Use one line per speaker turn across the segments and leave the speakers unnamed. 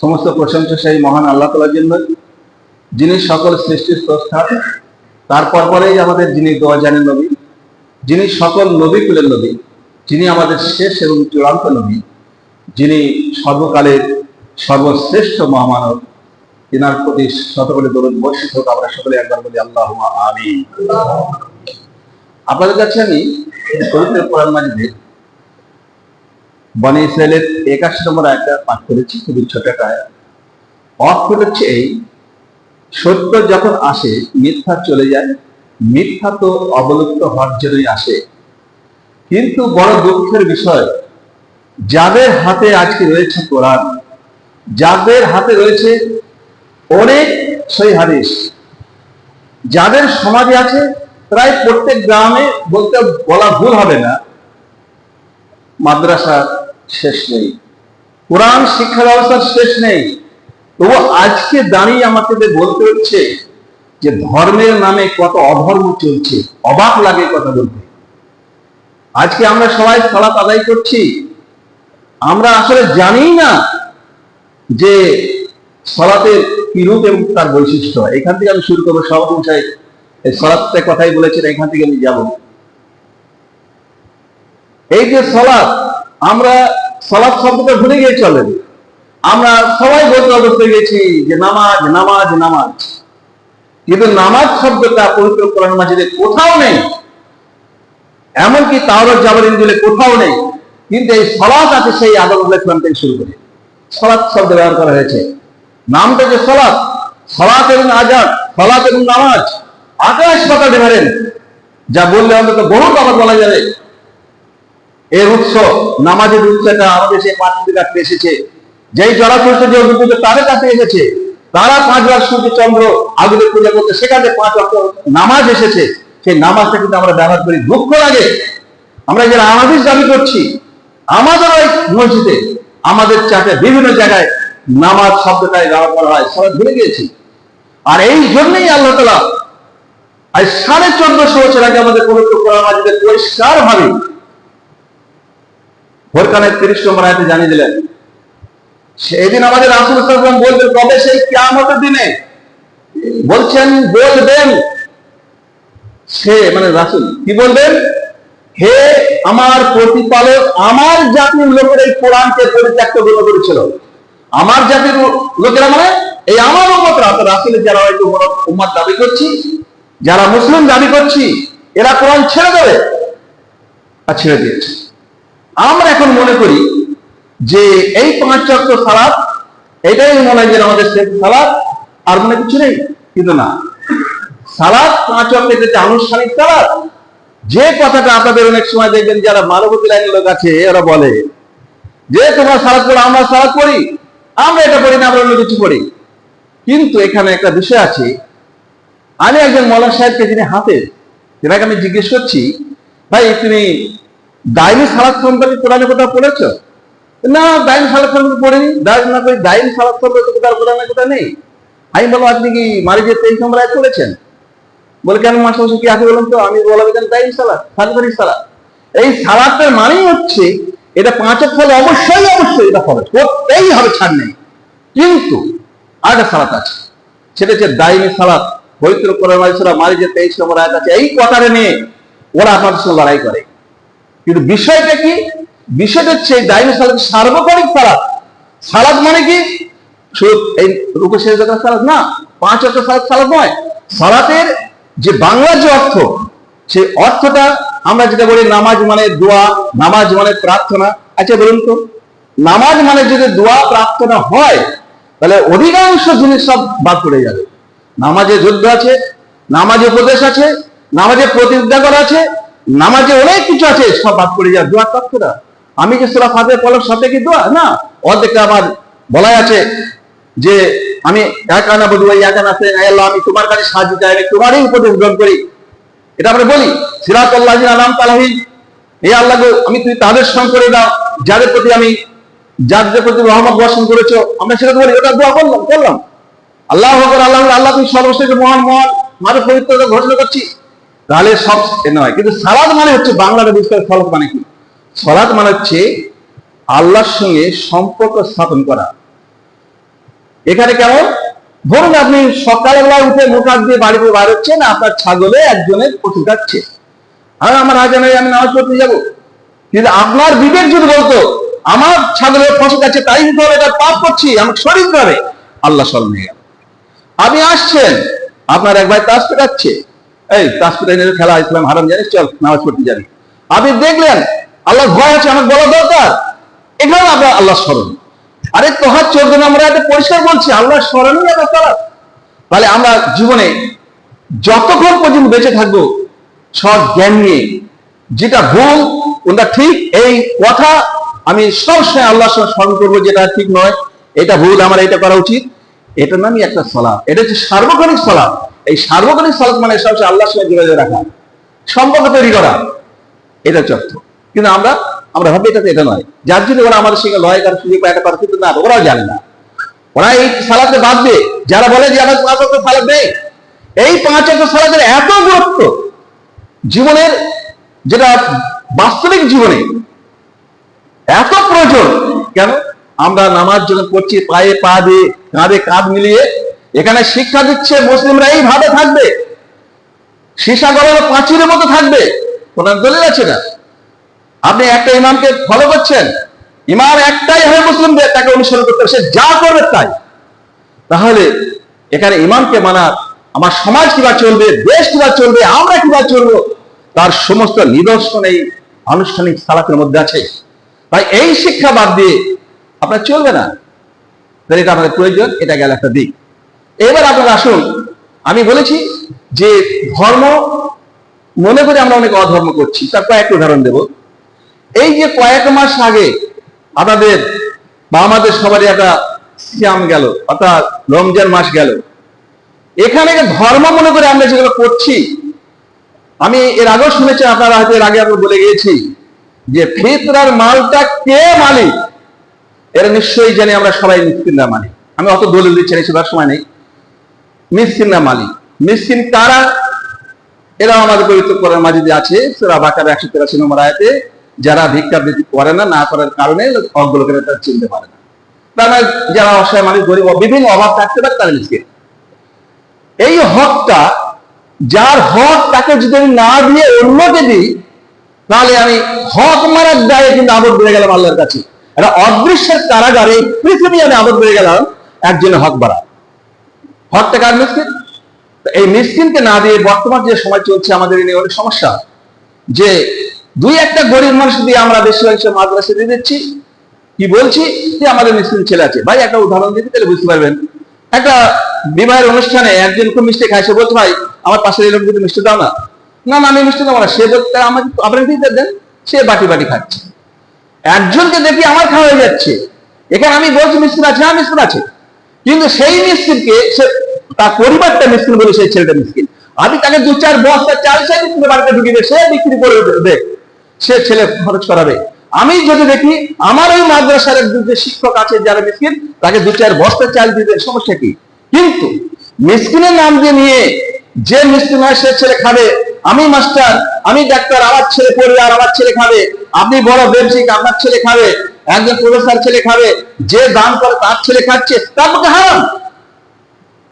সমস্ত প্রশংসা সেই মহান আল্লাহ তাআলার জন্য, যিনি সকল সৃষ্টির স্রষ্টা। তারপর পরেই আমাদের যিনি দোয়া জানেন নবী, যিনি সকল নবী কুলের নবী, যিনি আমাদের শেষ এবং চূড়ান্ত নবী, যিনি সর্বকালের সর্বশ্রেষ্ঠ মহামানব, তিনার প্রতি শতকরে দরুদ বর্ষিত হোক, আমরা সকলে একবার বলি আল্লাহ আমি আপনাদের কাছে আমি পবিত্র কোরআন মাজিদের বনে ইসরায়েলের একাশি নম্বর আয়টা পাঠ করেছি, খুবই ছোট একটা অর্থ হচ্ছে এই, সত্য যখন আসে, মিথ্যা চলে যায়, মিথ্যা তো অবলুপ্ত হওয়ার জন্যই আসে। কিন্তু বড় দুঃখের বিষয়, যাদের হাতে আজকে রয়েছে কোরআন, যাদের হাতে রয়েছে অনেক সই হাদিস, যাদের সমাজে আছে প্রায় প্রত্যেক গ্রামে বলতে বলা ভুল হবে না মাদ্রাসা শেষ নেই। কোরআন শিক্ষা ব্যবস্থার শেষ নেই। তবু আজকে দাঁড়িয়ে আমাকে বলতে হচ্ছে যে ধর্মের নামে কত অধর্ম চলছে, অবাক লাগে কথা বলতে। আজকে আমরা সবাই সালাত আদায় করছি। আমরা আসলে জানি না যে সলাতের কি রূপ এবং তার বৈশিষ্ট্য। এখান থেকে আমি শুরু করব। সব অনুযায়ী এই কথাই বলেছেন, এখান থেকে আমি যাব। এই যে সলাৎ আমরা সলাৎ শব্দটা ভুলে গিয়ে চলেন আমরা সবাই বলতে অবস্থ হয়ে গেছি যে নামাজ নামাজ নামাজ। কিন্তু নামাজ শব্দটা পবিত্র কোরআন মাজিদে কোথাও নেই। এমনকি তাওরাত জাবার ইঞ্জিলে কোথাও নেই। কিন্তু এই সলাৎ আছে সেই আদম ইসলাম থেকে শুরু করে। সলাৎ শব্দ ব্যবহার করা হয়েছে। নামটা যে সলাৎ সলাৎ এবং আজাদ সলাৎ এবং নামাজ, আকাশ পাতা ডিফারেন্ট। যা বললে অন্তত বহু কথা বলা যাবে। এর উৎস নামাজের উৎসটা আমাদের সেই পার্থিব কাটতে এসেছে। যেই জড়াচর্য যে অভিজ্ঞতা তাদের কাছে এসেছে। তারা পাঁচ পাঁচবার সূর্য চন্দ্র আগুনের পূজা করতে সেখানে পাঁচ অক্ট নামাজ এসেছে। সেই নামাজটা কিন্তু আমরা ব্যবহার করি দুঃখ লাগে। আমরা যারা আমাদের দাবি করছি, আমাদের ওই মসজিদে, আমাদের চাটে বিভিন্ন জায়গায় নামাজ শব্দটাই ব্যবহার করা হয়, সবাই ভুলে গিয়েছি। আর এই জন্যই আল্লাহ তালা আজ সাড়ে চোদ্দশো বছর আগে আমাদের পবিত্র কোরআন পরিষ্কার ভাবে ভোরকানের তিরিশ নম্বর আয়তে জানিয়ে দিলেন আমাদের রাসুল বলবেন কবে সেই দিনে বলছেন, বলবেন সে মানে রাসুল, কি বলবেন? হে আমার প্রতিপালক, আমার জাতির লোকের এই কোরআনকে পরিত্যক্ত করে করেছিল। আমার জাতির লোকেরা মানে এই আমার উম্মতরা, তো রাসুলের যারা হয়তো উম্মত দাবি করছি, যারা মুসলিম দাবি করছি, এরা কোরআন ছেড়ে দেবে আর ছেড়ে দিয়েছে। আমরা এখন মনে করি যে এই পাঁচ চক্র সালাদ এটাই মনে হয় যে আমাদের শেষ সালাদ আর মনে কিছু নেই, কিন্তু না। সালাদ পাঁচ চক্র এটা আনুষ্ঠানিক সালাদ যে কথাটা আপনাদের অনেক সময় দেখবেন, যারা মানবতী লাইনের লোক আছে ওরা বলে যে, তোমার সালাদ করে আমরা সালাদ করি আমরা এটা করি না, আমরা অন্য কিছু করি কিন্তু এখানে একটা বিষয় আছে। আমি একজন মৌলা সাহেবকে যিনি হাতে যেটাকে আমি জিজ্ঞেস করছি, ভাই, তুমি দাইনি সালাদ সম্পর্কে কোরআনে কোথাও পড়েছ? না দাইন সালাদ সম্পর্কে পড়িনি দাইন না করে দাইন সালাদ সম্পর্কে কোথাও কোরআনে কোথাও নেই। আমি বলব আপনি কি মারিজের তেইশ নম্বর এক করেছেন বলে, কেন মাসে মাসে কি আছে বলুন তো? আমি বলা বেতন দাইন সালাদ সাজবারি সালাদ এই সালাদটার মানেই হচ্ছে, এটা পাঁচের ফলে অবশ্যই অবশ্যই এটা ফলে করতেই হবে, ছাড় নেই। কিন্তু আরেকটা সালাদ আছে। সেটা হচ্ছে দাইনি সালাদ পবিত্র কোরআন মারিজের তেইশ নম্বর আয়াত আছে। এই কথাটা নিয়ে ওরা আপনাদের সঙ্গে লড়াই করে। কিন্তু বিষয়টা কি? বিষয়টা হচ্ছে দাইনি সালাদ সার্বক্ষণিক সালাদ। সালাদ মানে কি? শুধু এই রুকু শেষ সালাদ না, পাঁচ অর্থ সালাদ সালাদ নয়। সালাতের যে বাংলার যে অর্থ সেই অর্থটা আমরা যেটা বলি নামাজ মানে দোয়া, নামাজ মানে প্রার্থনা। আচ্ছা বলুন তো, নামাজ মানে যদি দোয়া, প্রার্থনা হয়, তাহলে অধিকাংশ জিনিস সব বাদ পড়ে যাবে। নামাজে যুদ্ধ আছে, নামাজে উপদেশ আছে, নামাজে প্রতিজ্ঞা করা আছে নামাজে অনেক কিছু আছে সব বাদ পড়ে যাবে দোয়ার তত্ত্বটা আমি যে সুরা ফাতে পড়লাম সাথে কি দোয়া? না অর্ধেকটা আমার বলাই আছে যে আমি একা না বলি একা না আল্লাহ আমি তোমার কাছে সাহায্য চাই আমি তোমারই উপদেশ গ্রহণ করি। এটা আমরা বলি সিরাত আল্লাহ আলাম তালাহিন এই আল্লাহ গো, আমি তুমি তাদের সঙ্গ করে দাও যাদের প্রতি আমি যাদের প্রতি রহমত বর্ষণ করেছ আমরা সেটা বলি ওটা দোয়া করলাম করলাম। আল্লাহ আল্লাহ আল্লাহ তুমি সর্বশ্রেষ্ঠ মহান মহান মানব পবিত্রতা ঘোষণা করছি। তাহলে সব নয়। কিন্তু সালাদ মানে হচ্ছে বাংলাটা বিস্তার সলাদ মানে কি? সলাদ মানে হচ্ছে আল্লাহর সঙ্গে সম্পর্ক স্থাপন করা। এখানে কেমন? ধরুন আপনি সকালবেলা উঠে হাত দিয়ে বাড়িতে বার হচ্ছেন, আপনার ছাগলে একজনের পশু কাটছে আর আমার আজানে আমি নামাজ পড়তে যাব। কিন্তু আপনার বিবেক যদি বলতো, আমার ছাগলের পশু কাছে তাই হবে এটা পাপ করছি আমার শরীর করে আল্লাহ স্মরণ হয়ে গেল। আপনি আসছেন, আপনার এক ভাই তাস পেটাচ্ছে। এই তাস পেটা খেলা ইসলাম হারাম জানিস? চল, নামাজ পড়তে যাবি। আপনি দেখলেন? আল্লাহ ভয় আছে আমার বলা দরকার। এখানে আপনার আল্লাহ স্মরণ। আরে, তোহার চোদ্দ নম্বর আয়াতে পরিষ্কার বলছি আল্লাহ স্মরণই একটা তারা তাহলে আমরা জীবনে যতক্ষণ পর্যন্ত বেঁচে থাকব, সব জ্ঞান নিয়ে, যেটা ভুল কোনটা ঠিক, এই কথা আমি সবসময় আল্লাহর সঙ্গে স্মরণ করব, যেটা ঠিক নয়, এটা ভুল, আমার এটা করা উচিত। এটার নামই একটা সলাপ এটা হচ্ছে সার্বক্ষণিক সলাপ এই সার্বক্ষণিক সলাপ মানে সবসময় আল্লাহর সঙ্গে যোগাযোগ রাখা, সম্পর্ক তৈরি করা। এটা চর্থ কিন্তু আমরা আমরা ভাবি এটাতে এটা নয়। যার জন্য ওরা আমাদের সঙ্গে লড়াই করার সুযোগ এটা করার কিন্তু না ওরাও জানে না। ওরা এই সালাতে বাদ দিয়ে, যারা বলে যে আমার পাঁচ অক্ট সালাদ নেই, এই পাঁচ অক্ট সালাদের এত গুরুত্ব, জীবনের যেটা বাস্তবিক জীবনে এত প্রয়োজন, কেন? আমরা নামাজ যখন পড়ছি, পায়ে পা দিয়ে কাঁধে কাঁধ মিলিয়ে এখানে শিক্ষা দিচ্ছে মুসলিমরা এইভাবে থাকবে। সীসা গলানো পাঁচিরের মতো থাকবে। কোরআন দলিল আছে না? আপনি একটা ইমামকে ফলো করছেন, ইমাম একটাই হবে মুসলিমদের, তাকে অনুসরণ করতে সে যা করবে তাই। তাহলে এখানে ইমামকে মানার আমার সমাজ কীভাবে চলবে, দেশ কিবা চলবে, আমরা কীভাবে চলবো, তার সমস্ত নিদর্শন এই আনুষ্ঠানিক সালাতের মধ্যে আছে। তাই এই শিক্ষা বাদ দিয়ে আপনার চলবে না। এটা আমাদের প্রয়োজন, এটা গেল একটা দিক। এবার আপনারা আসুন। আমি বলেছি যে ধর্ম, মনে করে আমরা অনেক অধর্ম করছি, তার কয়েকটা উদাহরণ দেব। এই যে কয়েক মাস আগে আমাদের বা আমাদের সবারই একটা সিয়াম গেল, অর্থাৎ রমজান মাস গেল। এখানে ধর্ম মনে করে আমরা যেগুলো করছি, আমি এর আগেও শুনেছি, আপনারা হয়তো এর আগে আমি বলে গিয়েছি যে ফিতরার মালটা কে মালিক? এরা নিশ্চয়ই জানি আমরা সবাই মিসকিনরা মানি আমি অত দলিল দিচ্ছি না সময় নেই। মিসকিনরা মালিক। মিসকিন কারা? এরাও আমাদের পবিত্র মাঝে যে আছে, সুরা বাকার একশো তেরাশি নম্বর আয়াতে, যারা ভিক্ষা বৃত্তি করে না না করার কারণে অজ্ঞ লোকেরা তারা চিনতে পারে না। তারা যারা অসহায় মানুষ গরিব বিভিন্ন অভাব থাকতে পারে, তারা মিসকিন। এই হকটা, যার হক তাকে যদি আমি না দিয়ে অন্যকে দিই, তাহলে আমি হক মারার দায়ে কিন্তু আবদ হয়ে গেলাম আল্লাহর কাছে। একটা অদৃশ্যের কারাগারে পৃথিবী আমি আবদ হয়ে গেলাম, একজনের হক বাড়া হকটা কার মিসকিন তো এই মিসকিনকে না দিয়ে বর্তমান যে সময় চলছে আমাদের এই অনেক সমস্যা, যে দুই একটা গরিব মানুষ দিয়ে আমরা বেশিরভাগ সব মাদ্রাসা দিয়ে দিচ্ছি, কি বলছি? যে আমাদের মিসকিন ছেলে আছে। ভাই, একটা উদাহরণ দিতে তাহলে বুঝতে পারবেন। একটা বিবাহের অনুষ্ঠানে একজন খুব মিষ্টি খায়, সে বলছে, ভাই, আমার পাশের লোক যদি মিষ্টি দাও না। না না, আমি মিষ্টি দেবো না। সে বলতে আমাকে আপনাকে দিতে দেন। সে বাটি বাটি খাচ্ছে। একজনকে দেখি আমার খাওয়া হয়ে যাচ্ছে। এখানে আমি বলছি মিস্ত্রি আছে হ্যাঁ মিস্ত্রি আছে? কিন্তু সেই মিস্ত্রিকে সে, তার পরিবারটা মিসকিন বলে সেই ছেলেটা মিসকিন। আমি তাকে দু চার বস্তা চাল চাই মিস্ত্রি বাড়িতে ঢুকিয়ে সে বিক্রি করে দেখ সে ছেলে খরচ করাবে। আমি যদি দেখি, আমার ওই মাদ্রাসার একজন যে শিক্ষক আছে যারা মিসকিন, তাকে দু চার বস্তা চাল দিতে সমস্যা কি? কিন্তু মিসকিনের নাম দিয়ে নিয়ে যে মিষ্টি নয় সে ছেলে খাবে। আমি মাস্টার, আমি ডাক্তার, আমার ছেলে পরিবার আমার ছেলে খাবে। আপনি বড় ব্যবসায়িক আপনার ছেলে খাবে। একজন প্রফেসর ছেলে খাবে, যে দান করে তার ছেলে খাচ্ছে, তার মধ্যে হারাম।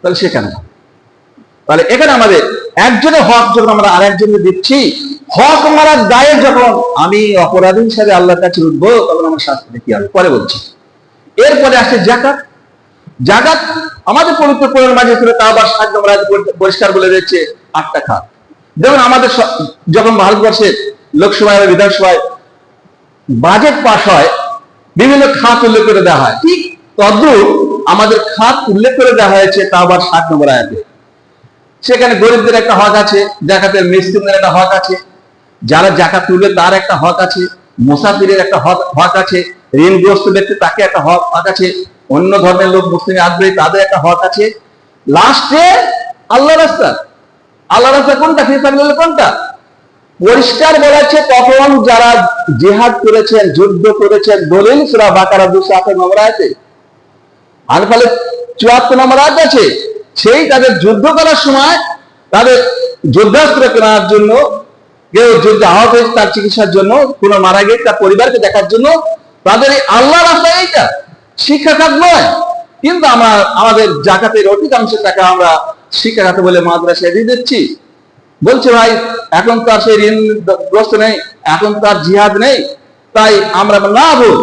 তাহলে সে কেন? তাহলে এখানে আমাদের একজনের হক যখন আমরা আর একজনকে দিচ্ছি, হক মারার দায়ে যখন আমি অপরাধী হিসাবে আল্লাহর কাছে উঠবো তখন আমার শাস্তি কি হবে? পরে বলছি। এরপরে আসে জাকাত। জাকাত আমাদের পবিত্র কোরআন মাঝে ছিল তা আবার সাহায্য আমরা পরিষ্কার বলে দিচ্ছে আটটা খাত। যেমন আমাদের যখন ভারতবর্ষের লোকসভায় বিধানসভায় বাজেট পাস হয় বিভিন্ন খাত উল্লেখ করে দেওয়া হয়। ঠিক তদ্রুপ আমাদের খাত উল্লেখ করে দেওয়া হয়েছে তা আবার ষাট নম্বর আয়াতে। সেখানে গরিবদের একটা হক আছে, জাকাতের মিসকিনদের একটা হক আছে, যারা জাকাত তুলবে তার একটা হক আছে, মুসাফিরের একটা হক হক আছে, ঋণগ্রস্ত ব্যক্তি তাকে একটা হক হক আছে, অন্য ধর্মের লোক মুসলিম আগ্রহী তাদের একটা হক আছে। লাস্টে আল্লাহ রাস্তা। আল্লাহ রাস্তা কোনটা? ফিসাবিল্লাহ কোনটা? পরিষ্কার বলেছে তখন যারা জেহাদ করেছেন, যুদ্ধ করেছেন, দলিল সুরা বাকারা দুশো আঠারো নম্বর আছে আর ফলে চুয়াত্তর নম্বর আজ আছে, সেই তাদের যুদ্ধ করার সময় তাদের যুদ্ধাস্ত্র কেনার জন্য, কেউ যুদ্ধে আহত হয়েছে তার চিকিৎসার জন্য, কোনো মারা গেছে তার পরিবারকে দেখার জন্য, তাদের এই আল্লাহ রাস্তা এইটা। শিক্ষা খাত নয়, কিন্তু আমরা, আমাদের জাকাতের অধিকাংশ টাকা আমরা শিক্ষা খাতে বলে মাদ্রাসায় দিয়ে দিচ্ছি। বলছে ভাই, এখন তো আর সেই ঋণগ্রস্ত নেই, এখন তো আর জিহাদ নেই, তাই আমরা না বল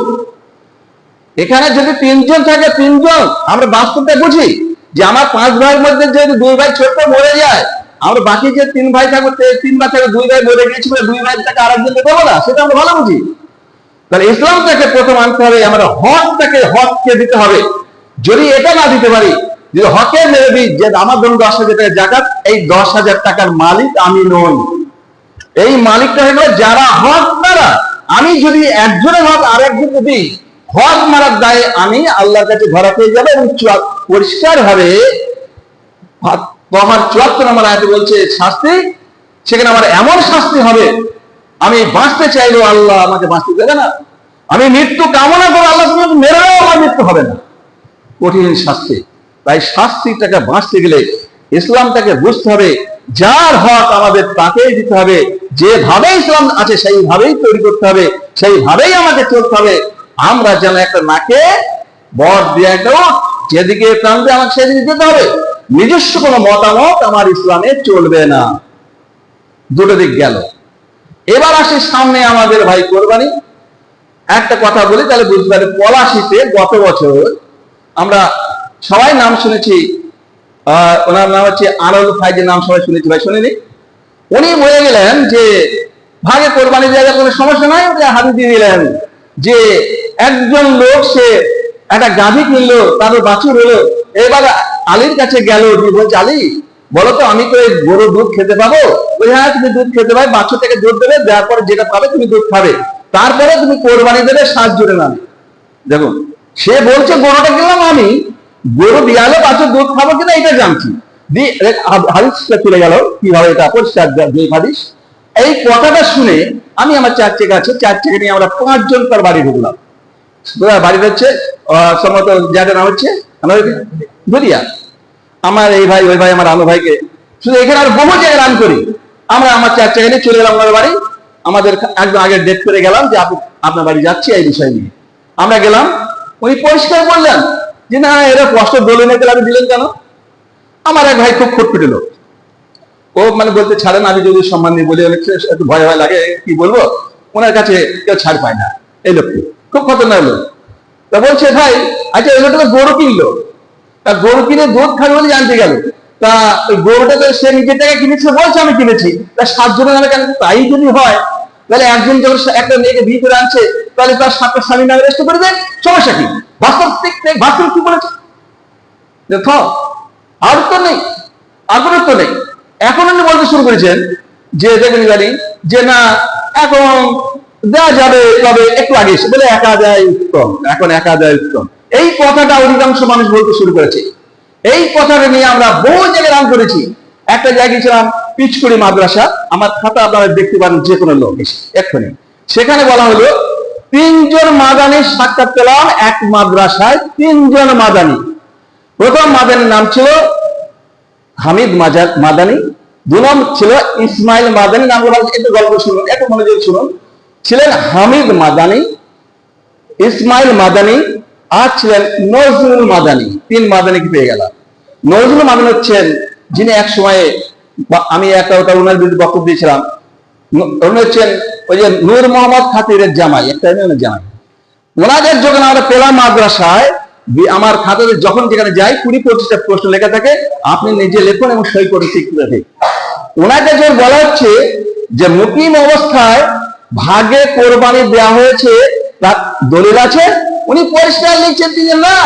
এখানে যদি তিনজন থাকে, তিনজন, আমরা বাস্তবটা বুঝি যে আমার পাঁচ ভাইয়ের মধ্যে যদি দুই ভাই ছোট্ট মরে যায়, আমরা বাকি যে তিন ভাই থাকব তিন ভাই থাকবে, দুই ভাই মরে গেছি বলে দুই ভাই টাকা আরেকজনকে দেবো না, সেটা আমরা ভালো বুঝি। তাহলে ইসলামটাকে প্রথম আনতে হবে, আমরা হকটাকে হককে দিতে হবে। যদি এটা না দিতে পারি যদি হকে মেরে দিই যে আমার ধরুন দশ হাজার টাকা জাকাত, এই দশ হাজার টাকার মালিক আমি নই। এই মালিকটা হলো যারা হক মারা, আমি যদি একজনের হক আর একজনকে দিই হক মারার দায়ে আমি আল্লাহর কাছে ধরা পেয়ে যাব এবং পরিষ্কার ভাবে আমার চুয়াত্তর নম্বর আয়াতে বলছে, শাস্তি, সেখানে আমার এমন শাস্তি হবে, আমি বাঁচতে চাইলেও আল্লাহ আমাকে বাঁচতে দেবে না। আমি মৃত্যু কামনা করে আল্লাহ মেরেও আমার মৃত্যু হবে না। কঠিন শাস্তি। তাই শাস্তিটাকে বাঁচতে গেলে ইসলামটাকে বুঝতে হবে, যার হক আমাদের তাকেই দিতে হবে, যেভাবে ইসলাম আছে সেইভাবেই তৈরি করতে হবে, সেইভাবেই আমাকে চলতে হবে। আমরা যেন একটা নাকে বর দিয়ে যেদিকে প্রান্তে আমাকে সেদিকে যেতে হবে। নিজস্ব কোনো মতামত আমার ইসলামে চলবে না। দুটো দিক গেল। এবার আসে সামনে আমাদের ভাই কোরবানি। একটা কথা বলি, তাহলে বুঝতে পারে পলাশিতে গত বছর আমরা সবাই নাম শুনেছি। ওনার নাম হচ্ছে আনন্দ ফাইজের নাম সবাই শুনেছি। ভাই, শুনিনি? উনি বলে গেলেন যে, ভাগে কোরবানি জায়গা কোনো সমস্যা নাই। উনি হাতে দিয়ে দিলেন যে, একজন লোক সে একটা গাভী কিনলো তারও বাছুর হলো। এবার আলীর কাছে গেল বলছে, আলী, বলো তো, আমি তো এই গরু দুধ খেতে পাবো? ওই হ্যাঁ তুমি দুধ খেতে পাবে, বাছুর থেকে দুধ দেবে, দেওয়ার পরে যেটা পাবে তুমি দুধ খাবে। তারপরে তুমি কোরবানি দেবে, সাত জুড়ে নামে। দেখুন, সে বলছে, গরুটা কিনলাম আমি গরু বিয়ালে বাছুর দুধ খাব কিনা এটা জানছি। হাদিসটা চলে গেল, কীভাবে এটা পরিষ্কার দুই হাদিস। এই কথাটা শুনে আমি আমার চার চেকে আছে চার চেকে নিয়ে আমরা পাঁচজন তার বাড়ি ঢুকলাম। বাড়ি হচ্ছে সম্ভবত যাদের নাম হচ্ছে আমার দুরিয়া। আমার এই ভাই, ওই ভাই, আমার আলো ভাইকে। শুধু এখানে আর বহু জায়গায় রান করি। আমরা আমার চার চাকা নিয়ে চলে গেলাম আমার বাড়ি। আমাদের একদম আগে ডেট করে গেলাম যে আপনার বাড়ি যাচ্ছি এই বিষয় নিয়ে। আমরা গেলাম, উনি পরিষ্কার বললেন যে না, এরা কষ্ট দলে নিতে আমি দিলেন কেন? আমার এক ভাই খুব খুটখুটে লোক। ও মানে বলতে ছাড়েন, আমি যদি সম্মান নিয়ে বলি অনেক একটু ভয় ভয় লাগে, কি বলব? ওনার কাছে কেউ ছাড় পায় না। এই লোকটি খুব খতরনাক লোক। তা বলছে, ভাই আচ্ছা এই লোকটা গরু কিনলো। তা গরু কিনে দুধ খাবে বলে জানতে গেল। তা গরুটা তো সে নিজের টাকা কিনেছে, বলছে, আমি কিনেছি। তা সাতজনের নামে কেন তাই যদি হয়, তাহলে একজন যখন একটা মেয়েকে বিয়ে করে আনছে, তাহলে তার সাতটা স্বামী নামে রেস্ট করে দেয়? সমস্যা কি? বাস্তব দিক থেকে বাস্তব কি বলেছে? দেখো, আর তো নেই আগ্রহ তো নেই। এখন উনি বলতে শুরু করেছেন যে, দেখেন জানি যে না, এখন দেওয়া যাবে, তবে একটু আগে বলে একা দেয় উত্তম, এখন একা দেয় উত্তম। এই কথাটা অধিকাংশ মানুষ বলতে শুরু করেছে। এই কথাটা নিয়ে আমরা বহু জায়গায় রান করেছি। একটা জায়গায় ছিলাম পিচকুড়ি মাদ্রাসা। আমার খাতা আপনারা দেখতে পারেন, যে কোনো লোক এক্ষুনি। সেখানে বলা হলো তিনজন মাদানির সাক্ষাৎ পেলাম এক মাদ্রাসায়, তিনজন মাদানি। প্রথম মাদানির নাম ছিল হামিদ মাজার মাদানি দু নাম ছিল ইসমাইল মাদানি নাম একটু গল্প শুনুন, একটু মনোযোগ শুনুন। ছিলেন হামিদ মাদানি, ইসমাইল মাদানি, আর ছিলেন নজরুল মাদানি। তিন মাদানিকে পেয়ে গেলাম? নজরুল মাদানি হচ্ছেন যিনি এক সময়ে আমি একটা ওটা ওনার বিরুদ্ধে বক্তব্য দিয়েছিলাম উনি হচ্ছেন ওই যে নূর মোহাম্মদ খাতিরের জামাই একটা জামাই। ওনাদের যখন আমরা পেলাম মাদ্রাসায় আমার খাতাতে যখন যেখানে যাই, কুড়ি পঁচিশটা প্রশ্ন লেখা থাকে, আপনি নিজে লিখুন এবং সই করে ঠিক দিন। ওনাকে যখন বলা হচ্ছে যে মুকিম অবস্থায় ভাগে কোরবানি দেওয়া হয়েছে, তার দলিল আছে, উনি পরিষ্কার লিখছেন তিনি না।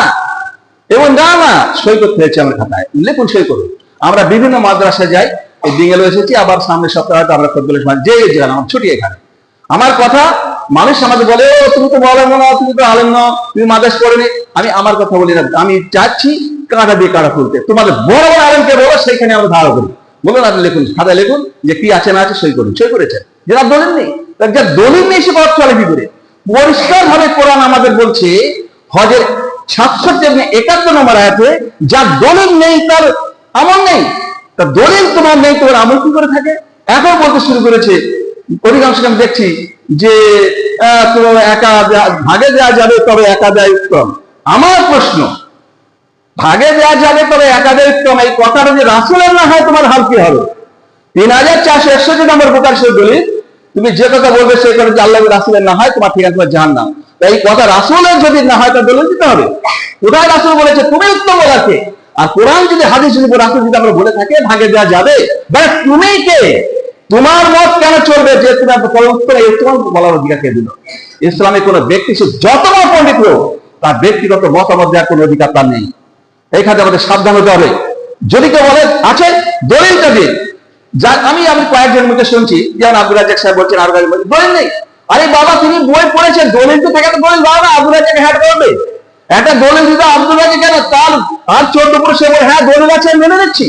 এবং না না, সই করতে হয়েছে আমার খাতায়। লেখুন, সই করুন। আমরা বিভিন্ন মাদ্রাসায় যাই এই দিঙ্গেলে এসেছি, আবার সামনের সপ্তাহে আমরা ফতুল্লাহ সময় যে যে আমার ছুটি এখানে। আমার কথা, মানুষ আমাকে বলে, ও, তুমি তো বলো না তুমি তো আলেন না তুমি মাদ্রাস পড়েনি। আমি আমার কথা বলি না। আমি চাচ্ছি কাঁটা দিয়ে কাঁটা খুলতে। তোমাদের বড় বড় আলেমকে বলো, সেইখানে আমরা ধারা করি। বলুন আপনি লিখুন, খাতায় লিখুন, যে কি আছে, না আছে, সই করুন। সই করেছেন যারা দলিল নেই যা দলিল নেই, সে পথ চলে কি করে? পরিষ্কার ভাবে কোরআন আমাদের বলছে, হজের সাতষট্টি একাত্তর নম্বর আয়াতে যার দলিল নেই, তার আমল নেই। তা দলিল তোমার নেই তোমার আমল কি করে থাকে? এখন বলতে শুরু করেছে অধিকাংশ আমি দেখছি যে আহ, তো একা ভাগে দেওয়া যাবে তবে একা দেয় উত্তম। আমার প্রশ্ন ভাগে দেওয়া যাবে তবে একা দেয় উত্তম এই কথাটা যে রাসুলের না হয় তোমার হাল কি হবে? তিন হাজার চারশো একষট্টি নম্বর বোকার সে দলিল তুমি যে কথা বলবে সে কথা যে আল্লাহ রাসুলের না হয় তোমার ঠিক আছে তোমার জান না এই কথা রাসুলের যদি না হয় তা দলিল দিতে হবে। কোথায় রাসুল বলেছে তুমি উত্তম বলাকে আর কোরআন যদি হাদিস যদি রাসুল যদি আমরা বলে থাকে ভাগে দেওয়া যাবে। বাট তুমি কে? তোমার মত কেন চলবে? যে তুমি তোমার বলার অধিকার কে দিল? ইসলামে কোনো ব্যক্তি সে যত বড় পণ্ডিত হোক তার ব্যক্তিগত মতামত দেওয়ার কোনো অধিকার তার নেই। এইখানে আমাদের সাবধান হতে হবে। যদি কেউ বলে আছে দলিলটা দিন যা আমি আমি কয়েকজন মুখে শুনছি যেমন আব্দুল রাজাক সাহেব বলছেন আর কাছে বলছেন, দলিল নেই। আরে বাবা তুমি বই পড়েছেন দলিল তো থাকে তো দলিল না আব্দুল রাজাকে হ্যাঁ করবে। একটা দলিল দিতে আব্দুল রাজা কেন? তার আর চোদ্দ পুরো সে বলে হ্যাঁ দলিল আছে মেনে নিচ্ছি।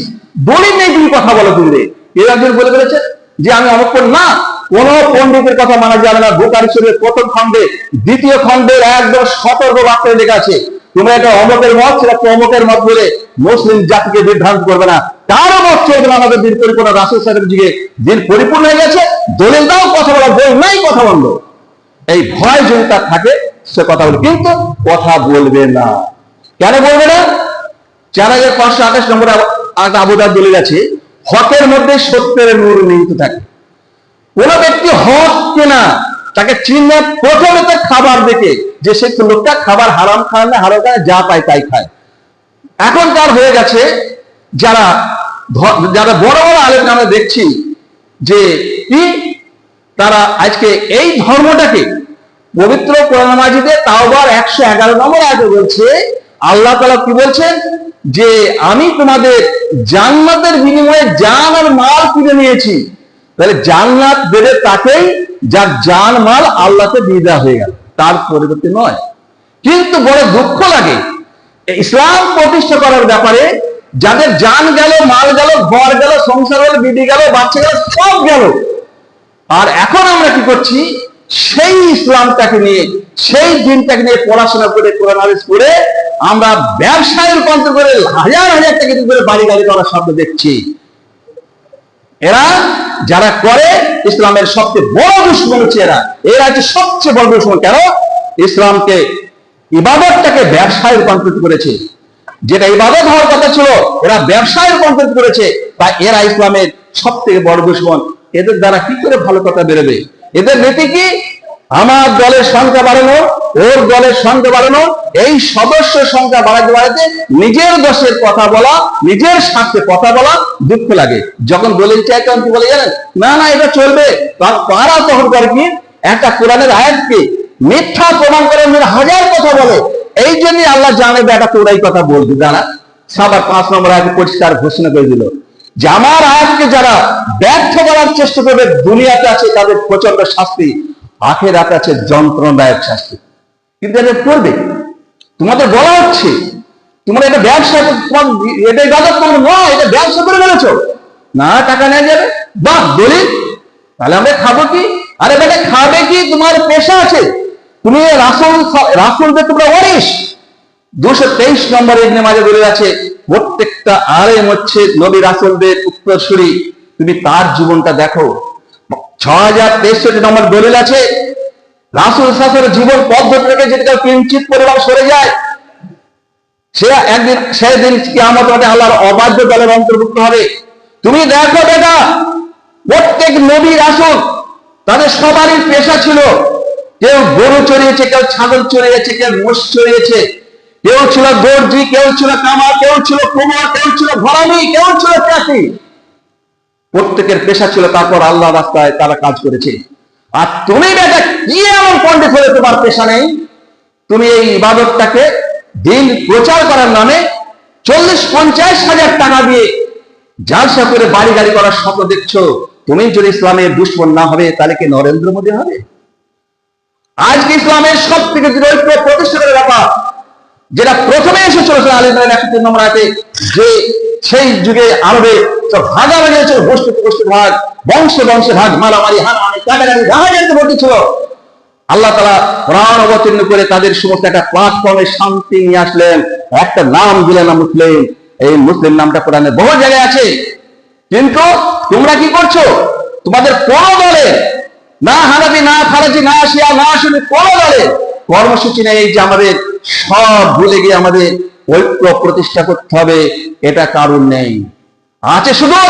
দলিল নেই, তুমি কথা বলো, তুমি রে। কেউ একজন বলে ফেলেছে যে আমি অমক না। কোন পণ্ডিতের কথা মানা যাবে না। বোকারি শরীরের প্রথম খণ্ডে, দ্বিতীয় খণ্ডের একদম সতর্ক বার্তায় লেখা আছে, তোমরা এটা অমকের মত, সেটা অমকের মত বলে মুসলিম জাতিকে বিভ্রান্ত করবে না। কারও মত চলবে না আমাদের দিন পরিপূর্ণ রাসুল সাহেবের যুগে দিন পরিপূর্ণ হয়ে গেছে। দলিল দাও কথা বলা বই নাই, কথা বলল। এই ভয় যদি তার থাকে সে কথা বলবে কিন্তু কথা বলবে না। কেন বলবে না? চার হাজার পাঁচশো আঠাশ নম্বর আবুদার দলিল আছে হকের মধ্যে সত্যের নূর নিহিত থাকে কোন ব্যক্তি হক কেনা, তাকে চিনে প্রথমে তো খাবার দেখে যে সে লোকটা খাবার হারাম খায় না, হারাম খায়, যা পায় তাই খায়। এখনকার হয়ে গেছে, যারা যারা বড় বড় আলেম আমরা দেখছি যে কি, তারা আজকে এই ধর্মটাকে পবিত্র কোরআন মাজিদে তাওবার একশো এগারো নম্বর আগে বলছে, আল্লাহ তালা কি বলছেন? যে আমি তোমাদের জান্নাতের বিনিময়ে জান আর মাল কিনে নিয়েছি। তাহলে জান্নাত দেবে তাকেই যার জান, মাল আল্লাহকে দিয়ে দেওয়া হয়ে গেল। তার পরিবর্তে নয়। কিন্তু বড় দুঃখ লাগে ইসলাম প্রতিষ্ঠা করার ব্যাপারে যাদের জান গেল, মাল গেল, ঘর গেল, সংসার গেল বিধি গেল, বাচ্চা গেল, সব গেল। আর এখন আমরা কি করছি? সেই ইসলামটাকে নিয়ে, সেই দিনটাকে নিয়ে পড়াশোনা করে কোরআন হাদিস করে আমরা ব্যবসায় রূপান্তর করে হাজার হাজার টাকা করে বাড়ি গাড়ি করার শব্দ দেখছি। এরা যারা করে, ইসলামের সবচেয়ে বড় দুশ্মন হচ্ছে এরা। এরা হচ্ছে সবচেয়ে বড় দুশ্মন। কেন? ইসলামকে ইবাদতটাকে ব্যবসায় রূপান্তরিত করেছে। যেটা ইবাদত হওয়ার কথা ছিল, এরা ব্যবসায় রূপান্তরিত করেছে। বা এরা ইসলামের সব থেকে বড় দুশ্মন। এদের দ্বারা কি করে ভালো কথা বেরোবে? এদের নীতি কি? আমার দলের সংখ্যা বাড়ানো, ওর দলের সংখ্যা বাড়ানো, এই সদস্য সংখ্যা বাড়াতে বাড়াতে নিজের দোষের কথা বলা, নিজের স্বার্থে কথা বলা দুঃখ লাগে। যখন দলিল চাই তখন কি বলে জানেন? না না, এটা চলবে। তারা তখন করে কি? একটা কোরআনের আয়াতকে মিথ্যা প্রমাণ করে হাজার কথা বলে। এই জন্যই আল্লাহ জানে বেটা তোরাই কথা বলবি দাঁড়া সবার পাঁচ নম্বর আয়াতে পরিষ্কার ঘোষণা করে দিল। যে আমার আয়াতকে যারা ব্যর্থ করার চেষ্টা করবে, দুনিয়াতে আছে তাদের প্রচণ্ড শাস্তি, আখেরাতে আছে যন্ত্রণাদায়ক শাস্তি। কিন্তু এটা করবে? তোমাদের বলা হচ্ছে, তোমরা এটা ব্যবসা তোমার এটা ইবাদত করবে নয় এটা ব্যবসা করে ফেলেছো। না, টাকা নেওয়া যাবে। বাহ, বলি, তাহলে আমরা খাব কি? আরে বেটা, খাবে কি? তোমার পেশা আছে। তুমি রাসুল, রাসুলদের তোমরা ওয়ারিস দুশো তেইশ নম্বর ইবনে মাঝে বলে আছে প্রত্যেকটা আলেম হচ্ছে নবী রাসুলদের উত্তরসূরি। তুমি তার জীবনটা দেখো। ছ হাজার তেষট্টি নম্বর দলিল আছে, রাসুল শাসনের জীবন পদ্ধতি থেকে যদি কেউ কিঞ্চিত পরিমাণ সরে যায়, সে একদিন, সেদিন কিয়ামত মাঠে আল্লাহর অবাধ্য দলের অন্তর্ভুক্ত হবে। তুমি দেখো বেটা, প্রত্যেক নবী রাসুল, তাদের সবারই পেশা ছিল, কেউ গরু চড়িয়েছে, কেউ ছাগল চড়িয়েছে, কেউ মোষ চড়িয়েছে। কেউ ছিল দর্জি কেউ ছিল কামার, কেউ ছিল কুমার, কেউ ছিল ঘরামি কেউ ছিল চাষি প্রত্যেকের পেশা ছিল তারপর আল্লাহ রাস্তায় তারা কাজ করেছে। আর তুমি বেটা, কি এমন পণ্ডিত হলে তোমার পেশা নেই? তুমি এই ইবাদতটাকে দিন প্রচার করার নামে চল্লিশ পঞ্চাশ হাজার টাকা দিয়ে জালসা করে বাড়ি গাড়ি করার স্বপ্ন দেখছ। তুমি যদি ইসলামের দুশ্মন না হবে, তাহলে কি নরেন্দ্র মোদী হবে? আজকে ইসলামের সব থেকে দৃঢ় প্রতিষ্ঠানের ব্যাপার। যেটা প্রথমে এসে চলেছে আলিমের একশো তিন নম্বর আয়াতে যে সেই যুগে আরবে ভাগাভাগি হয়েছিল, গোষ্ঠী গোষ্ঠী ভাগ, বংশে বংশে ভাগ মারামারি রাহাজারিতে ভর্তি ছিল আল্লাহ তালা প্রাণ অবতীর্ণ করে তাদের সমস্ত একটা প্ল্যাটফর্মে শান্তি নিয়ে আসলেন। একটা নাম দিলেন মুসলিম এই মুসলিম নামটা কোরআনে বহু জায়গায় আছে। কিন্তু তোমরা কি করছ? তোমাদের কোন দলে না হানাবি না ফারাজি না শিয়া, না শুনে কোন দলে কর্মসূচি নেই যে আমাদের সব ভুলে গিয়ে আমাদের ঐক্য প্রতিষ্ঠা করতে হবে, এটা কারণ নেই। আছে শুধু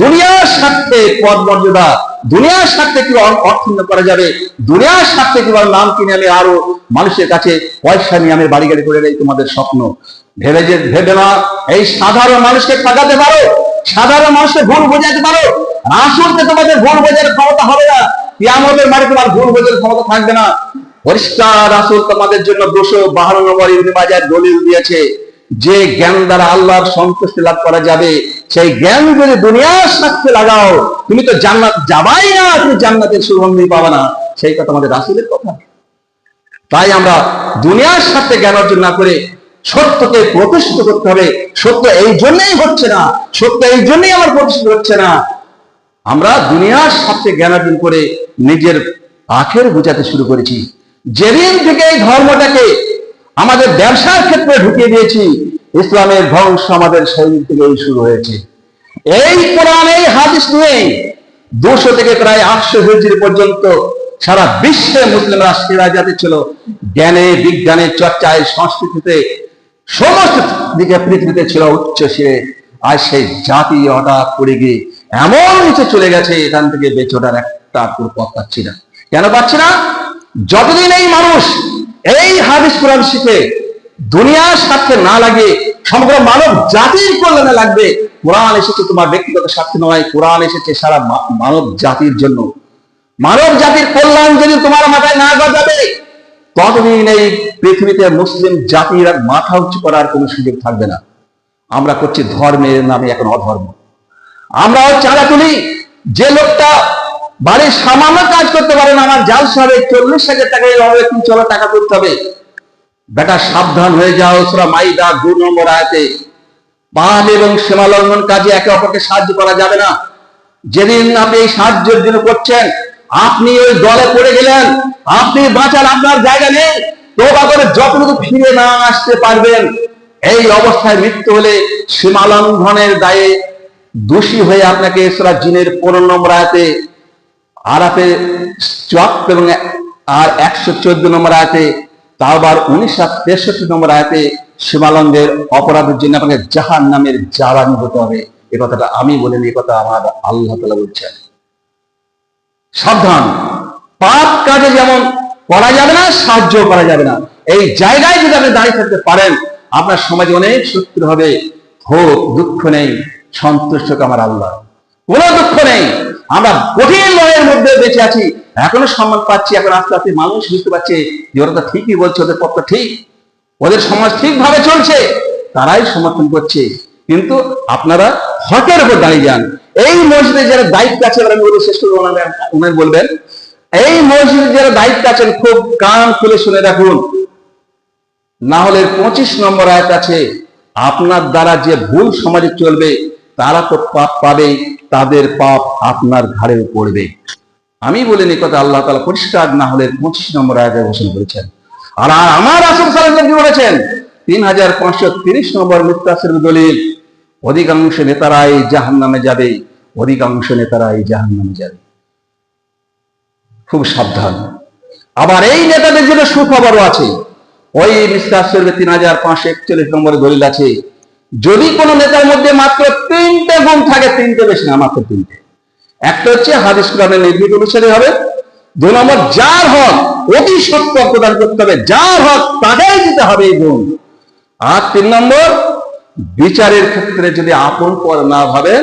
দুনিয়ার স্বার্থে পদ মর্যাদা, দুনিয়ার স্বার্থে কি অর্থন্য করা যাবে, দুনিয়ার স্বার্থে কীভাবে নাম কিনে আমি আরও মানুষের কাছে পয়সা নিয়ে আমি বাড়ি গাড়ি করে দেয় তোমাদের স্বপ্ন। ভেবে যে ভেবে না, এই সাধারণ মানুষকে ঠকাতে পারো, সাধারণ মানুষকে ভুল বোঝাতে পারো আসলতে তোমাদের ভুল বোঝার ক্ষমতা হবে না। কিয়ামতের মাঠে তোমার ভুল বোঝার ক্ষমতা থাকবে না। পরিষ্কার আসল তোমাদের জন্য দুশো বাহান্ন নম্বর ইবনে বাজার দলিল দিয়েছে। যে জ্ঞান দ্বারা আল্লাহর সন্তুষ্টি লাভ করা যাবে, সেই জ্ঞান যদি দুনিয়ার স্বার্থে লাগাও, তুমি তো জান্নাত যাবাই না, তুমি জান্নাতের সুগন্ধি পাবে না। সেই কথা আমাদের রাসুলের কথা। তাই আমরা দুনিয়ার স্বার্থে জ্ঞান অর্জন না করে সত্যকে প্রতিষ্ঠিত করতে হবে। সত্য এই জন্যই হচ্ছে না, সত্য এই জন্যই আমার প্রতিষ্ঠিত হচ্ছে না। আমরা দুনিয়ার স্বার্থে জ্ঞান অর্জন করে নিজের আখের বোঝাতে শুরু করেছি। যেদিন থেকে এই ধর্মটাকে আমাদের ব্যবসার ক্ষেত্রে ঢুকিয়ে দিয়েছি, ইসলামের ধ্বংস আমাদের শরীর থেকেই শুরু হয়েছে। এই কোরআন, এই হাদিস নিয়ে দুশো থেকে প্রায় আটশো হিজড়ি পর্যন্ত সারা বিশ্বে মুসলিমরা সেরা জাতি ছিল। জ্ঞানে বিজ্ঞানের চর্চায়, সংস্কৃতিতে সমস্ত দিকে পৃথিবীতে ছিল উচ্চ সে আর সেই জাতি হঠাৎ পড়ে গিয়ে এমন নিচে চলে গেছে, এখান থেকে বেঁচে ওঠার একটা পথ পাচ্ছি না। কেন পাচ্ছি না? যতদিন এই মানুষ এই হাদিস কোরআন শিখে দুনিয়ার স্বার্থে না লাগে, সমগ্র মানব জাতির কল্যাণে লাগবে, কোরআন এসেছে তোমার ব্যক্তিগত স্বার্থে নয়, কোরআন এসেছে সারা মানব জাতির জন্য। মানব জাতির কল্যাণ যদি তোমার মাথায় না গজাবে, ততদিন এই পৃথিবীতে মুসলিম জাতির মাথা উঁচু করার কোনো সুযোগ থাকবে না। আমরা করছি ধর্মের নামে এখন অধর্ম। আমরাও চাঁদা তুলি যে লোকটা বাড়ির সামান্য কাজ করতে পারেন আমার জাল সাহেব চল্লিশ হাজার টাকা এই অভাবে তুমি চলো, টাকা করতে হবে। বেটা, সাবধান হয়ে যাও, সুরা মাইদা দু নম্বর আয়াতে। পাপ এবং সীমা লঙ্ঘন কাজে একে অপরকে সাহায্য করা যাবে না। যেদিন আপনি এই সাহায্যের জন্য করছেন, আপনি ওই দলে পড়ে গেলেন, আপনি বাঁচার আপনার জায়গা নেই, তোবা করে যতটুকু ফিরে না আসতে পারবেন, এই অবস্থায় মৃত্যু হলে সীমা লঙ্ঘনের দায়ে দোষী হয়ে আপনাকে সুরা জিনের পনেরো নম্বর আয়াতে আরাফে চুয়াত্তর এবং আর একশো চোদ্দ নম্বর আয়াতে তাও আবার উনিশ আর তেষট্টি নম্বর আয়াতে সীমালঙ্গের অপরাধের জন্য আপনাকে জাহান নামের জ্বালানি হতে হবে। এ কথাটা আমি বলিনি, এ কথা আমার আল্লাহ তালা বলছেন। সাবধান। পাপ কাজে যেমন করা যাবে না, সাহায্য করা যাবে না। এই জায়গায় যদি আপনি দাঁড়িয়ে থাকতে পারেন, আপনার সমাজে অনেক শত্রু হবে। হোক, দুঃখ নেই, সন্তুষ্ট আমার আল্লাহ। কোনো দুঃখ নেই। আমরা কঠিন লড়াইয়ের মধ্যে বেঁচে আছি। এখনও সম্মান পাচ্ছি, এখন আস্তে আস্তে মানুষ বুঝতে পারছে যে ওরা তো ঠিকই বলছে, ওদের পথ ঠিক। ওদের সমাজ ঠিকভাবে চলছে, তারাই সমর্থন করছে। কিন্তু আপনারা হকের উপর দাঁড়িয়ে যান। এই মসজিদে যারা দায়িত্ব আছে আমি শেষ করব ওনারা বলবেন, এই মসজিদে যারা দায়িত্ব আছেন, খুব কান খুলে শুনে রাখুন না হলে পঁচিশ নম্বর আয়াত আছে, আপনার দ্বারা যে ভুল সমাজে চলবে তারা তো পাপ পাবে, তাদের পাপ আপনার ঘাড়ে পড়বে। আমি বলিনি কথা, আল্লাহ তালা পরিষ্কার না হলে পঁচিশ নম্বর আয়াতে ঘোষণা করেছেন। আর আমার আসল সালাম বলেছেন, তিন হাজার পাঁচশো তিরিশ নম্বর মুক্তাসের দলিল, অধিকাংশ নেতারাই জাহান নামে যাবে, অধিকাংশ নেতারাই জাহান নামে যাবে। খুব সাবধান। আবার এই নেতাদের জন্য সুখবরও আছে। ওই মিস্টার তিন হাজার পাঁচশো একচল্লিশ নম্বরে দলিল আছে যদি কোন নেতার মধ্যে মাত্র তিনটে গুণ থাকে, তিনটে বেশি না, মাত্র তিনটে। একটা হচ্ছে হাদিস কোরআনের নির্ভীক অনুসারে হবে, দু নম্বর, যার হক অতি সত্য প্রদান করতে হবে, যার হক তাদের দিতে হবে এই গুণ। আর তিন নম্বর, বিচারের ক্ষেত্রে যদি আপন পর না ভাবে,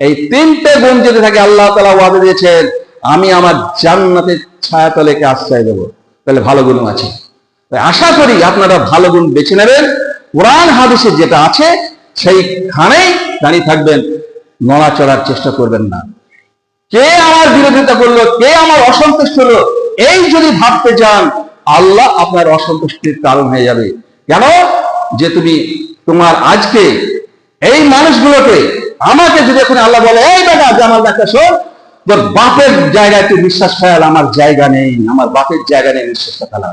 এই তিনটে গুণ যদি থাকে, আল্লাহ তালা ওয়াদে দিয়েছেন, আমি আমার জান্নাতের ছায়াতলেকে আশ্রয় দেবো। তাহলে ভালো গুণ আছে। আশা করি আপনারা ভালো গুণ বেছে নেবেন। কোরআন হাদিসে যেটা আছে, সেইখানেই দাঁড়িয়ে থাকবেন, নড়াচড়ার চেষ্টা করবেন না। কে আমার বিরোধিতা করল, কে আমার অসন্তুষ্ট হলো, এই যদি ভাবতে চান, আল্লাহ আপনার অসন্তুষ্টির কারণ হয়ে যাবে। কেন? যে তুমি তোমার আজকে এই মানুষগুলোকে আমাকে যদি এখন আল্লাহ বলে, এই বেটা, জামাল দেখা শোন, তোর বাপের জায়গায় তুই বিশ্বাস ফেল আমার জায়গা নেই, আমার বাপের জায়গা নেই বিশ্বাসটা ফেলা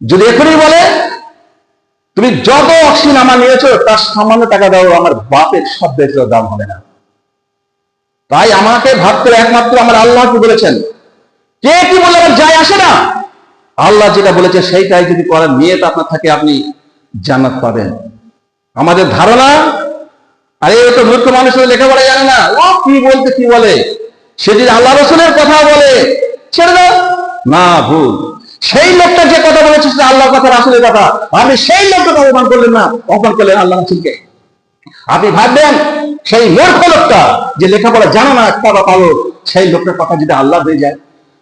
যদি এখনই বলে তুমি যত অক্সিজেন আমার নিয়েছো, তার সামান্য টাকা দাও, আমার বাপের বেচলেও দাম হবে না। তাই আমাকে ভাবতে একমাত্র আমার আল্লাহকে বলেছেন? কে কি বলে আমার যায় আসে না? আল্লাহ যেটা বলেছে সেইটাই যদি করার নিয়ত আপনার থাকে, আপনি জান্নাত পাবেন। আমাদের ধারণা, আরে ও তো মূর্খ মানুষ হয়ে লেখাপড়া জানে না। ও কি বলতে, কি বলে? সে যদি আল্লাহ রসুলের কথা বলে, ছেড়ে দাও। না, ভুল। সেই লোকটা যে কথা বলেছে আল্লাহর কথা, রাসুলের কথা আপনি সেই লোকটাকে অপমান করলেন না। অপমান করলেন আল্লাহ রাসুলকে। আপনি ভাববেন, সেই মূর্খ লোকটা যে লেখাপড়া জানো না একটা বা পালো সেই লোকটার কথা যদি আল্লাহ হয়ে যায়,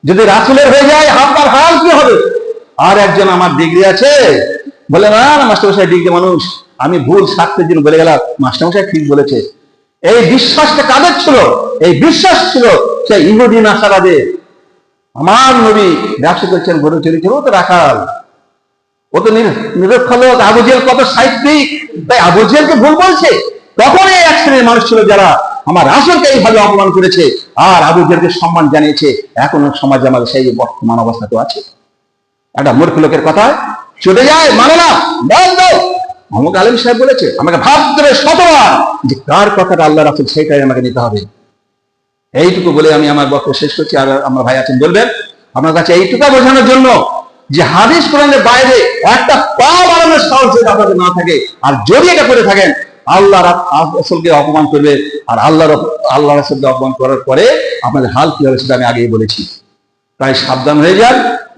যদি রাসুলের হয়ে যায়, আপনার হাল কি হবে? আর একজন আমার ডিগ্রি আছে, বলে, না মাস্টারমশাই, ডিগ্রি মানুষ, আমি ভুল সাতটা দিন বলে গেলাম। মাস্টারমশাই ঠিক বলেছে। এই বিশ্বাসটা কাদের ছিল? এই বিশ্বাস ছিল সেই ইহুদিন আশাবাদে আমার নবী ব্যবসা করছেন গরু চলেছেন ও তো রাখাল। ও তো নির- নিরক্ষর লোক, আবু জেল কত সাহিত্যিক। তাই আবু জেলকে ভুল বলছে। তখন এই এক শ্রেণির মানুষ ছিল যারা আমার রাসুলকে এইভাবে অপমান করেছে, আর আবু জেলকে সম্মান জানিয়েছে। এখনও সমাজে আমাদের সেই বর্তমান অবস্থা তো আছে। একটা মূর্খ লোকের কথা চলে যায় মানে না দাও অমুক আলম সাহেব বলেছে, আমাকে ভাবতে হবে শতবার যে কার কথাটা আল্লাহ রাসুল সেটাই আমাকে নিতে হবে। এইটুকু বলে আমি আমার বক্তব্য শেষ করছি, আর আমার ভাই আছেন বলবেন। আপনার কাছে এইটুকু বোঝানোর জন্য যে হাদিস কোরআনের বাইরে একটা পা বাড়ানোর সাহস যদি আপনাদের না থাকে, আর যদি এটা করে থাকেন আল্লাহ রসুলকে অপমান করবে, আর আল্লাহ আল্লাহ রসুলকে অপমান করার পরে আপনাদের হাল কি হবে সেটা আমি আগেই বলেছি। তাই সাবধান হয়ে যান,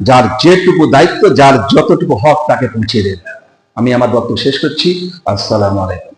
যার যেটুকু দায়িত্ব, যার যতটুকু হক তাকে পৌঁছে দেন। আমি আমার বক্তব্য শেষ করছি। আসসালামু আলাইকুম।